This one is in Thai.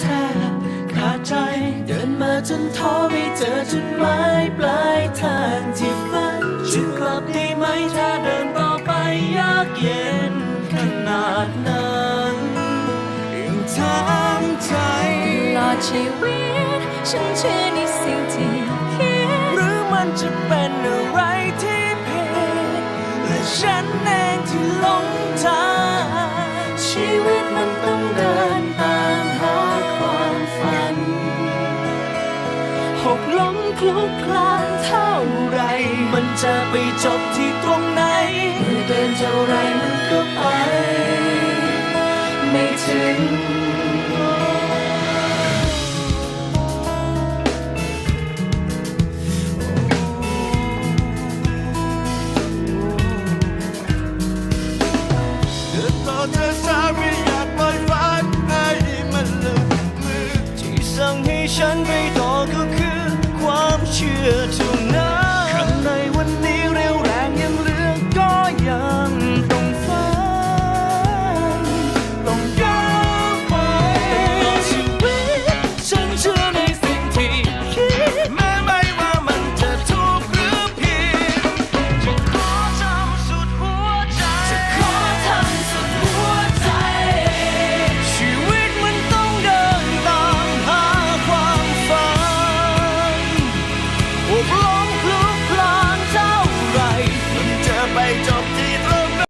แทบขาดใจ เดินมาจนท้อไม่เจอจุดหมายปลายทางที่ฝันจะกลับได้ไหมถ้าเดินต่อไปยากเย็นขนาดนั้นยังถามใจตลอดชีวิตฉันเชื่อในสิ่งที่คิดหรือมันจะเป็นอะไรที่ผิดและฉันเองที่หลงทางชีวิตมันต้องเดิน คลุกคลานเท่าไร มันจะไปจบที่ตรงไหนเป็นเท่าไรมันก็ไป ไม่ถึงเธอ will blow.